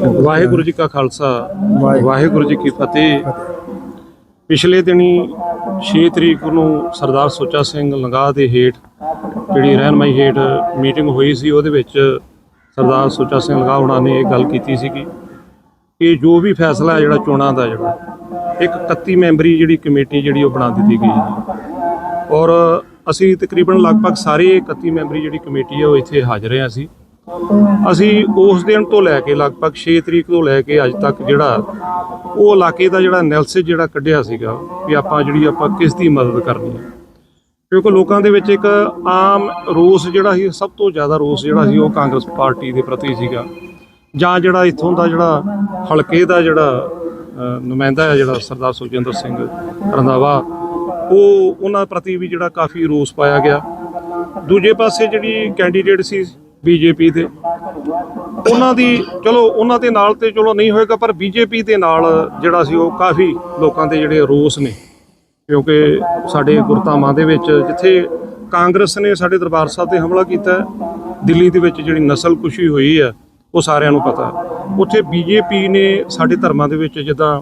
ਵਾਹਿਗੁਰੂ ਜੀ ਕਾ ਖਾਲਸਾ, ਵਾਹਿਗੁਰੂ ਜੀ ਕੀ ਫਤਿਹ। ਪਿਛਲੇ ਦਿਨੀ 6 ਤਰੀਕ ਨੂੰ ਸਰਦਾਰ ਸੁੱਚਾ ਸਿੰਘ ਲੰਗਾ ਦੇ ਹੇਠ ਜਿਹੜੀ ਰਹਿਨਮਾਈ ਹੇਠ ਮੀਟਿੰਗ ਹੋਈ ਸੀ, ਉਹਦੇ ਵਿੱਚ ਸਰਦਾਰ ਸੁੱਚਾ ਸਿੰਘ ਲੰਗਾ ਉਹਨਾਂ ਨੇ ਇਹ ਗੱਲ ਕੀਤੀ ਸੀਗੀ ਕਿ ਜੋ ਵੀ ਫੈਸਲਾ ਹੈ ਜਿਹੜਾ ਚੋਣਾਂ ਦਾ ਜਿਹੜਾ, ਇੱਕ 31 ਮੈਂਬਰੀ ਜਿਹੜੀ ਕਮੇਟੀ ਜਿਹੜੀ ਉਹ ਬਣਾ ਦਿੱਤੀ ਗਈ ਹੈ। ਔਰ ਅਸੀਂ ਤਕਰੀਬਨ ਲਗਭਗ ਸਾਰੇ 31 ਮੈਂਬਰੀ ਜਿਹੜੀ ਕਮੇਟੀ ਹੈ ਉਹ ਇੱਥੇ ਹਾਜ਼ਰ ਹਾਂ ਅਸੀਂ। ਅਸੀਂ ਉਸ ਦਿਨ ਤੋਂ ਲੈ ਕੇ ਲਗਭਗ 6 ਤਰੀਕ ਤੋਂ ਲੈ ਕੇ ਅੱਜ ਤੱਕ ਜਿਹੜਾ ਉਹ ਇਲਾਕੇ ਦਾ ਜਿਹੜਾ ਐਨਾਲਿਸਿਸ ਜਿਹੜਾ ਕੱਢਿਆ ਸੀਗਾ ਵੀ ਆਪਾਂ ਜਿਹੜੀ ਆਪਾਂ ਕਿਸ ਦੀ ਮਦਦ ਕਰਨੀ ਹੈ। ਕਿਉਂਕਿ ਲੋਕਾਂ ਦੇ ਵਿੱਚ ਇੱਕ ਆਮ ਰੋਸ ਜਿਹੜਾ ਸੀ, ਸਭ ਤੋਂ ਜ਼ਿਆਦਾ ਰੋਸ ਜਿਹੜਾ ਸੀ ਉਹ ਕਾਂਗਰਸ ਪਾਰਟੀ ਦੇ ਪ੍ਰਤੀ ਸੀਗਾ। ਜਾਂ ਜਿਹੜਾ ਇੱਥੋਂ ਦਾ ਜਿਹੜਾ ਹਲਕੇ ਦਾ ਜਿਹੜਾ ਨੁਮਾਇੰਦਾ ਹੈ ਜਿਹੜਾ ਸਰਦਾਰ ਸੁਖਜਿੰਦਰ ਸਿੰਘ ਰੰਧਾਵਾ, ਉਹ ਉਹਨਾਂ ਪ੍ਰਤੀ ਵੀ ਜਿਹੜਾ ਕਾਫੀ ਰੋਸ ਪਾਇਆ ਗਿਆ। ਦੂਜੇ ਪਾਸੇ ਜਿਹੜੀ ਕੈਂਡੀਡੇਟ ਸੀ ਬੀਜੇਪੀ ਦੇ ਉਹਨਾਂ ਦੀ, ਚਲੋ, ਉਹਨਾਂ ਦੇ ਨਾਲ ਤੇ ਚਲੋ ਨਹੀਂ ਹੋਏਗਾ, ਪਰ ਬੀਜੇਪੀ ਦੇ ਨਾਲ ਜਿਹੜਾ ਸੀ ਉਹ ਕਾਫੀ ਲੋਕਾਂ ਦੇ ਜਿਹੜੇ ਰੋਸ ਨੇ ਕਿਉਂਕਿ ਸਾਡੇ ਗੁਰਧਾਮਾਂ ਦੇ ਵਿੱਚ ਜਿੱਥੇ ਕਾਂਗਰਸ ਨੇ ਸਾਡੇ ਦਰਬਾਰ ਸਾਹਿਬ ਤੇ ਹਮਲਾ ਕੀਤਾ, ਦਿੱਲੀ ਦੇ ਵਿੱਚ ਜਿਹੜੀ ਨਸਲਕੁਸ਼ੀ ਹੋਈ ਹੈ ਉਹ ਸਾਰਿਆਂ ਨੂੰ ਪਤਾ ਹੈ। ਉੱਥੇ ਬੀਜੇਪੀ ਨੇ ਸਾਡੇ ਧਰਮਾਂ ਦੇ ਵਿੱਚ ਜਿੱਦਾਂ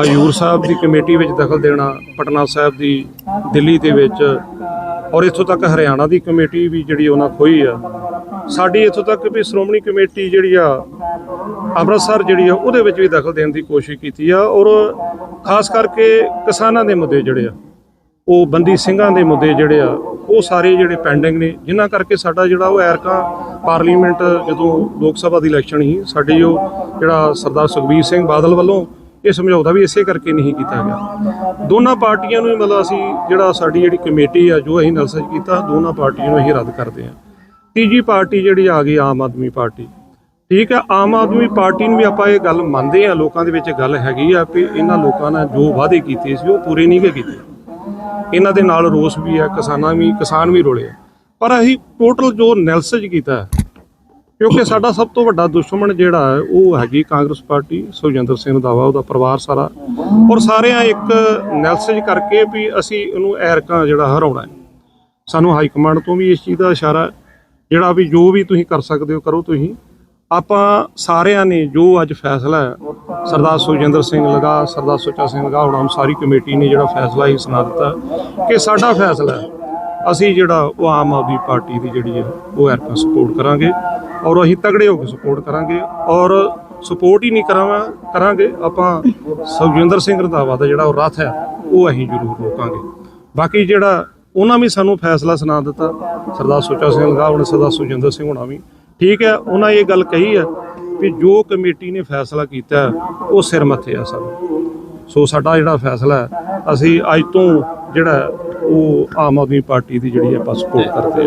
ਹਜੂਰ ਸਾਹਿਬ ਦੀ ਕਮੇਟੀ ਵਿੱਚ ਦਖਲ ਦੇਣਾ, ਪਟਨਾ ਸਾਹਿਬ ਦੀ ਦਿੱਲੀ ਦੇ ਵਿੱਚ, ਔਰ ਇੱਥੋਂ ਤੱਕ ਹਰਿਆਣਾ ਦੀ ਕਮੇਟੀ ਵੀ ਜਿਹੜੀ ਉਹਨਾਂ ਖੋਈ ਆ ਸਾਡੀ ਇੱਥੋਂ ਤੱਕ ਵੀ ਸ਼੍ਰੋਮਣੀ ਕਮੇਟੀ ਜਿਹੜੀ ਆ, ਅੰਮ੍ਰਿਤਸਰ ਜਿਹੜੀ ਆ, ਉਹਦੇ ਵਿੱਚ ਵੀ ਦਖਲ ਦੇਣ ਦੀ ਕੋਸ਼ਿਸ਼ ਕੀਤੀ ਆ ਔਰ ਖਾਸ ਕਰਕੇ ਕਿਸਾਨਾਂ ਦੇ ਮੁੱਦੇ ਜਿਹੜੇ ਆ, ਉਹ ਬੰਦੀ ਸਿੰਘਾਂ ਦੇ ਮੁੱਦੇ ਜਿਹੜੇ ਆ, ਉਹ ਸਾਰੇ ਜਿਹੜੇ ਪੈਂਡਿੰਗ ਨੇ, ਜਿਨ੍ਹਾਂ ਕਰਕੇ ਸਾਡਾ ਜਿਹੜਾ ਉਹ ਐਰਕਾ ਪਾਰਲੀਮੈਂਟ ਜਦੋਂ ਲੋਕ ਸਭਾ ਦੀ ਇਲੈਕਸ਼ਨ ਸੀ, ਸਾਡੀ ਉਹ ਜਿਹੜਾ ਸਰਦਾਰ ਸੁਖਬੀਰ ਸਿੰਘ ਬਾਦਲ ਵੱਲੋਂ ਇਹ ਸਮਝੌਤਾ ਵੀ ਇਸੇ ਕਰਕੇ ਨਹੀਂ ਕੀਤਾ ਗਿਆ। ਦੋਨਾਂ ਪਾਰਟੀਆਂ ਨੂੰ ਹੀ ਮਤਲਬ ਅਸੀਂ ਜਿਹੜਾ ਸਾਡੀ ਜਿਹੜੀ ਕਮੇਟੀ ਆ, ਜੋ ਅਸੀਂ ਨਲਸਜ ਕੀਤਾ, ਦੋਨਾਂ ਪਾਰਟੀਆਂ ਨੂੰ ਅਸੀਂ ਰੱਦ ਕਰਦੇ ਹਾਂ। ਤੀਜੀ ਪਾਰਟੀ ਜਿਹੜੀ ਆ ਗਈ ਆਮ ਆਦਮੀ ਪਾਰਟੀ। ਠੀਕ ਹੈ, ਆਮ ਆਦਮੀ ਪਾਰਟੀ ਨੂੰ ਵੀ ਆਪਾਂ ਇਹ ਗੱਲ ਮੰਨਦੇ ਆ ਲੋਕਾਂ ਦੇ ਵਿੱਚ ਗੱਲ ਹੈਗੀ ਆ ਵੀ ਇਹਨਾਂ ਲੋਕਾਂ ਨੇ ਜੋ ਵਾਅਦੇ ਕੀਤੇ ਸੀ ਉਹ ਪੂਰੇ ਨਹੀਂ ਕੀਤੇ। ਇਹਨਾਂ ਦੇ ਨਾਲ ਰੋਸ ਵੀ ਹੈ, ਕਿਸਾਨਾਂ ਵੀ, ਕਿਸਾਨ ਵੀ ਰੋਲੇ ਆ। ਪਰ ਅਸੀਂ ਟੋਟਲ ਜੋ ਨੈਲਸਜ ਕੀਤਾ ਕਿਉਂਕਿ ਸਾਡਾ ਸਭ ਤੋਂ ਵੱਡਾ ਦੁਸ਼ਮਣ ਜਿਹੜਾ ਹੈ, ਉਹ ਹੈਗੀ ਕਾਂਗਰਸ ਪਾਰਟੀ, ਸੁਖਜਿੰਦਰ ਸਿੰਘ ਰੰਧਾਵਾ ਉਹਦਾ ਪਰਿਵਾਰ ਸਾਰਾ। ਔਰ ਸਾਰਿਆਂ ਇੱਕ ਨੈਲਸਜ ਕਰਕੇ ਵੀ ਅਸੀਂ ਇਹਨੂੰ ਐਰਕਾਂ ਜਿਹੜਾ ਹਰਾਉਣਾ ਹੈ। ਸਾਨੂੰ ਹਾਈ ਕਮਾਂਡ ਤੋਂ ਵੀ ਇਸ ਚੀਜ਼ ਦਾ ਇਸ਼ਾਰਾ ਜਿਹੜਾ ਵੀ ਜੋ ਵੀ ਤੁਸੀਂ ਕਰ ਸਕਦੇ ਹੋ ਕਰੋ ਤੁਸੀਂ। ਆਪਾਂ ਸਾਰਿਆਂ ਨੇ ਜੋ ਅੱਜ ਫੈਸਲਾ ਹੈ, ਸਰਦਾਰ ਸੁਖਜਿੰਦਰ ਸਿੰਘ ਲਗਾ, ਸਰਦਾਰ ਸੁੱਚਾ ਸਿੰਘ ਲਗਾ, ਹੁਣ ਸਾਰੀ ਕਮੇਟੀ ਨੇ ਜਿਹੜਾ ਫੈਸਲਾ ਹੀ ਸੁਣਾ ਦਿੱਤਾ ਕਿ ਸਾਡਾ ਫੈਸਲਾ ਹੈ। ਅਸੀਂ ਜਿਹੜਾ ਉਹ ਆਮ ਆਦਮੀ ਪਾਰਟੀ ਦੀ ਜਿਹੜੀ ਹੈ, ਉਹ ਐਰਕਾ ਸਪੋਰਟ ਕਰਾਂਗੇ ਔਰ ਅਸੀਂ ਤਗੜੇ ਹੋ ਕੇ ਸਪੋਰਟ ਕਰਾਂਗੇ ਔਰ ਸਪੋਰਟ ਹੀ ਨਹੀਂ ਕਰਾਵਾਂ, ਕਰਾਂਗੇ। ਆਪਾਂ ਸੁਖਜਿੰਦਰ ਸਿੰਘ ਰੰਧਾਵਾ ਦਾ ਜਿਹੜਾ ਉਹ ਰੱਥ ਹੈ, ਉਹ ਅਸੀਂ ਜ਼ਰੂਰ ਰੋਕਾਂਗੇ। ਬਾਕੀ ਜਿਹੜਾ ਉਹਨਾਂ ਵੀ ਸਾਨੂੰ ਫੈਸਲਾ ਸੁਣਾ ਦਿੱਤਾ। ਸਰਦਾਰ ਸੁੱਚਾ ਸਿੰਘ ਲਗਾ ਹੁਣ ਸਰਦਾਰ ਸੁਖਜਿੰਦਰ ਸਿੰਘ ਹੋਣਾ ਵੀ। ਠੀਕ ਹੈ ਉਹਨਾਂ ਇਹ ਗੱਲ ਕਹੀ ਹੈ ਵੀ ਜੋ ਕਮੇਟੀ ਨੇ ਫੈਸਲਾ ਕੀਤਾ ਉਹ ਸਿਰ ਮੱਥੇ ਆ ਸਾਨੂੰ ਸੋ ਸਾਡਾ ਜਿਹੜਾ ਫੈਸਲਾ ਅਸੀਂ ਅੱਜ ਤੋਂ ਜਿਹੜਾ ਉਹ ਆਮ ਆਦਮੀ ਪਾਰਟੀ ਦੀ ਜਿਹੜੀ ਆਪਾਂ ਸਪੋਰਟ ਕਰਦੇ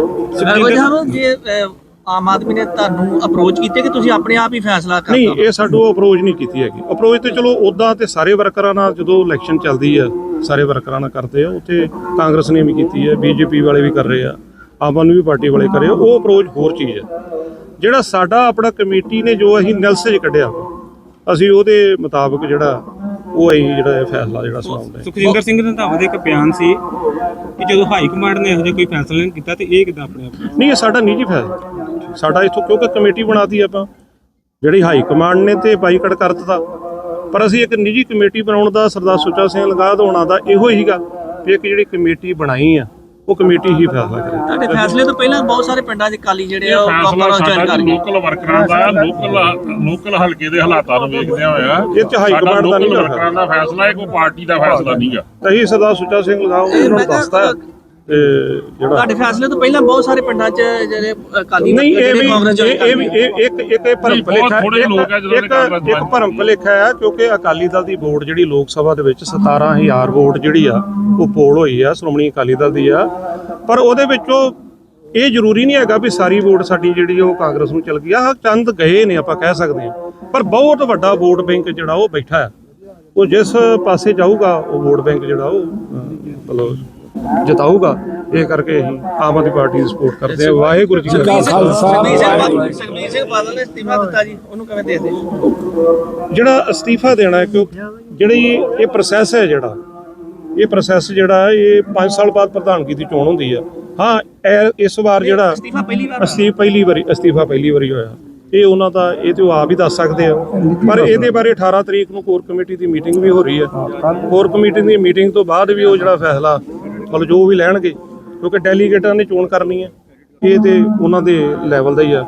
ਹਾਂ। ਜੇ ਆਮ ਆਦਮੀ ਨੇ ਤੁਹਾਨੂੰ ਅਪਰੋਚ ਕੀਤੇ ਕਿ ਤੁਸੀਂ ਆਪਣੇ ਆਪ ਹੀ ਫੈਸਲਾ ਕਰਤਾ? ਨਹੀਂ, ਇਹ ਸਾਡੋ ਅਪਰੋਚ ਨਹੀਂ ਕੀਤੀ ਹੈਗੀ। ਅਪਰੋਚ ਤੇ ਚਲੋ ਉਦਾਂ ਤੇ ਸਾਰੇ ਵਰਕਰਾਂ ਨਾਲ ਜਦੋਂ ਇਲੈਕਸ਼ਨ ਚੱਲਦੀ ਆ, ਸਾਰੇ ਵਰਕਰਾਂ ਨਾਲ ਕਰਦੇ ਆ, ਉੱਥੇ ਕਾਂਗਰਸ ਨੇ ਵੀ ਕੀਤੀ ਹੈ ਬੀਜੇਪੀ ਵਾਲੇ ਵੀ ਕਰ ਰਹੇ ਆ, ਆਮ ਆਦਮੀ ਪਾਰਟੀ ਵਾਲੇ ਕਰ ਰਹੇ ਆ, ਉਹ ਅਪਰੋਚ ਹੋਰ ਚੀਜ਼ ਹੈ ਜਿਹੜਾ ਸਾਡਾ ਆਪਣਾ ਕਮੇਟੀ ਨੇ ਜੋ ਅਸੀਂ ਨੈਲਸਜ ਕੱਢਿਆ, ਅਸੀਂ ਉਹਦੇ ਮੁਤਾਬਕ ਜਿਹੜਾ ਉਹ ਅਸੀਂ ਜਿਹੜਾ ਇਹ ਫੈਸਲਾ ਜਿਹੜਾ ਸੁਣਾਉਂਦੇ ਸੁਖਜਿੰਦਰ ਸਿੰਘ ਰੰਧਾਵਾ ਦਾ ਇੱਕ ਬਿਆਨ ਸੀ ਕਿ ਜਦੋਂ ਹਾਈ ਕਮਾਂਡ ਨੇ ਇਹੋ ਜਿਹਾ ਕੋਈ ਫੈਸਲਾ ਨਹੀਂ ਕੀਤਾ ਤੇ ਇਹ ਕਿਦਾਂ ਆਪਣੇ ਆਪ ਨਹੀਂ ਇਹ ਸਾਡਾ ਨਿੱਜੀ ਫੈਸਲਾ। ਸਾਡਾ ਇਥੋਂ ਕਿਉਂਕਿ ਕਮੇਟੀ ਬਣਾਤੀ ਆਪਾਂ। ਜਿਹੜੀ ਹਾਈ ਕਮਾਂਡ ਨੇ ਤੇ ਬਾਈਕਾਟ ਕਰ ਦਿੱਤਾ ਪਰ ਅਸੀਂ ਇੱਕ ਨਿੱਜੀ ਕਮੇਟੀ ਬਣਾਉਣ ਦਾ ਸਰਦਾਰ ਸੁੱਚਾ ਸਿੰਘ ਲਗਾਦ ਹੋਣਾ ਦਾ ਇਹੋ ਹੀਗਾ ਵੀ ਇੱਕ ਜਿਹੜੀ ਕਮੇਟੀ ਬਣਾਈ ਆ। ਉਹ ਕਮੇਟੀ ਹੀ ਫੈਸਲਾ ਕਰੇ। ਤੁਹਾਡੇ ਫੈਸਲੇ ਤੋਂ ਪਹਿਲਾਂ ਬਹੁਤ ਸਾਰੇ ਪਿੰਡਾਂ 'ਚ ਕਾਲੀ ਜਿਹੜੇ ਆ ਉਹ ਫੈਸਲਾ ਪ੍ਰੋਪਰ ਸਾਡਾ ਜਾਣਕਾਰੀ ਜੀ ਲੋਕਲ ਵਰਕਰਾਂ ਦਾ ਲੋਕਲ ਲੋਕਲ ਹਲਕੇ ਦੇ ਹਾਲਾਤਾਂ ਨੂੰ ਵੇਖਦਿਆਂ ਹੋਇਆ ਇਹ 'ਚ ਹਾਈ ਸਾਡਾ ਕਮਾਂਡ ਦਾ ਨਹੀਂ ਲੋਕਲ ਗਾ ਵਰਕਰਾਂ ਦਾ ਫੈਸਲਾ ਹੈ ਕੋਈ ਪਾਰਟੀ ਦਾ ਫੈਸਲਾ ਨਹੀਂਗਾ। ਤਹੀਂ ਸਰਦਾਰ ਸੁੱਚਾ ਸਿੰਘ ਲਗਾਓ ਉਹਨਾਂ ਨੂੰ ਤੇ ਜਿਹੜਾ ਤੁਹਾਡੇ ਫੈਸਲੇ ਤੋਂ ਪਹਿਲਾਂ ਬਹੁਤ ਸਾਰੇ ਪਿੰਡਾਂ 'ਚ ਜਿਹੜੇ ਅਕਾਲੀ ਨਹੀਂ ਇਹ ਵੀ ਇਹ ਵੀ ਇਹ ਇੱਕ ਇੱਕ ਇਹ ਭਰਮ ਭੁਲੇਖਾ ਇੱਕ ਇੱਕ ਭਰਮ ਭੁਲੇਖਾ ਹੈ ਕਿਉਂਕਿ ਅਕਾਲੀ ਦਲ ਦੀ ਵੋਟ ਜਿਹੜੀ ਲੋਕ ਸਭਾ ਦੇ ਵਿੱਚ 17000 ਵੋਟ ਜਿਹੜੀ ਆ ਉਹ ਪੋਲ ਹੋਈ ਆ ਸ਼੍ਰੋਮਣੀ ਅਕਾਲੀ ਦਲ ਦੀ ਆ। ਪਰ ਉਹਦੇ ਵਿੱਚੋਂ ਇਹ ਜ਼ਰੂਰੀ ਨਹੀਂ ਹੈਗਾ ਵੀ ਸਾਰੀ ਵੋਟ ਸਾਡੀ ਜਿਹੜੀ ਉਹ ਕਾਂਗਰਸ ਨੂੰ ਚਲ ਗਈ ਆ। ਚੰਦ ਗਏ ਨੇ ਆਪਾਂ ਕਹਿ ਸਕਦੇ ਹਾਂ। ਪਰ ਬਹੁਤ ਵੱਡਾ ਵੋਟ ਬੈਂਕ ਜਿਹੜਾ ਉਹ ਬੈਠਾ ਹੈ। ਉਹ ਜਿਸ ਪਾਸੇ ਜਾਊਗਾ ਉਹ ਵੋਟ ਬੈਂਕ ਜਿਹੜਾ ਉਹ ਮਤਲਬ ਜਿਤਾਊਗਾ ਇਹ ਕਰਕੇ ਅਸੀਂ ਆਮ ਆਦਮੀ ਪਾਰਟੀ ਦੀ ਸਪੋਰਟ ਕਰਦੇ ਹਾਂ। ਵਾਹਿਗੁਰੂ ਜੀ ਕਾ ਖਾਲਸਾ। ਸੁਖਬੀਰ ਸਿੰਘ ਬਾਦਲ ਸੁਖਬੀਰ ਸਿੰਘ ਬਾਦਲ ਨੇ ਅਸਤੀਫਾ ਦਿੱਤਾ ਜੀ ਉਹਨੂੰ ਕਿਵੇਂ ਦੇ ਦੇ ਜਿਹੜਾ ਅਸਤੀਫਾ ਦੇਣਾ ਹੈ ਕਿਉਂ ਜਿਹੜੀ ਇਹ ਪ੍ਰੋਸੈਸ ਹੈ ਜਿਹੜਾ ਇਹ ਪ੍ਰੋਸੈਸ ਜਿਹੜਾ ਇਹ 5 ਸਾਲ ਬਾਅਦ ਪ੍ਰਧਾਨਗੀ ਦੀ ਚੋਣ ਹੁੰਦੀ ਆ। ਹਾਂ ਇਹ- ਇਸ ਵਾਰ ਜਿਹੜਾ ਅਸਤੀਫਾ ਪਹਿਲੀ ਵਾਰ ਅਸਤੀਫਾ ਪਹਿਲੀ ਵਾਰੀ ਅਸਤੀਫਾ ਪਹਿਲੀ ਵਾਰੀ ਹੋਇਆ। ਇਹ ਉਹਨਾਂ ਦਾ ਇਹ ਤੇ ਉਹ ਆਪ ਹੀ ਦੱਸ ਸਕਦੇ ਆ। ਪਰ ਇਹਦੇ ਬਾਰੇ 18 ਤਰੀਕ ਨੂੰ ਕੋਰ ਕਮੇਟੀ ਦੀ ਮੀਟਿੰਗ ਵੀ ਹੋ ਰਹੀ ਹੈ। ਕੋਰ ਕਮੇਟੀ ਦੀ ਮੀਟਿੰਗ ਤੋਂ ਬਾਅਦ ਵੀ ਉਹ ਜਿਹੜਾ ਫੈਸਲਾ ਮਤਲਬ ਜੋ ਵੀ ਲੈਣਗੇ ਕਿਉਂਕਿ ਡੈਲੀਗੇਟਾਂ ਨੇ ਚੋਣ ਕਰਨੀ ਹੈ ਇਹ ਤੇ ਉਹਨਾਂ ਦੇ ਲੈਵਲ ਦਾ ਹੀ ਆ।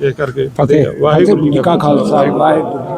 ਇਸ ਕਰਕੇ ਫਤਿਹ। ਵਾਹਿਗੁਰੂ ਜੀ ਕਾ ਖਾਲਸਾ। ਵਾਹਿਗੁਰੂ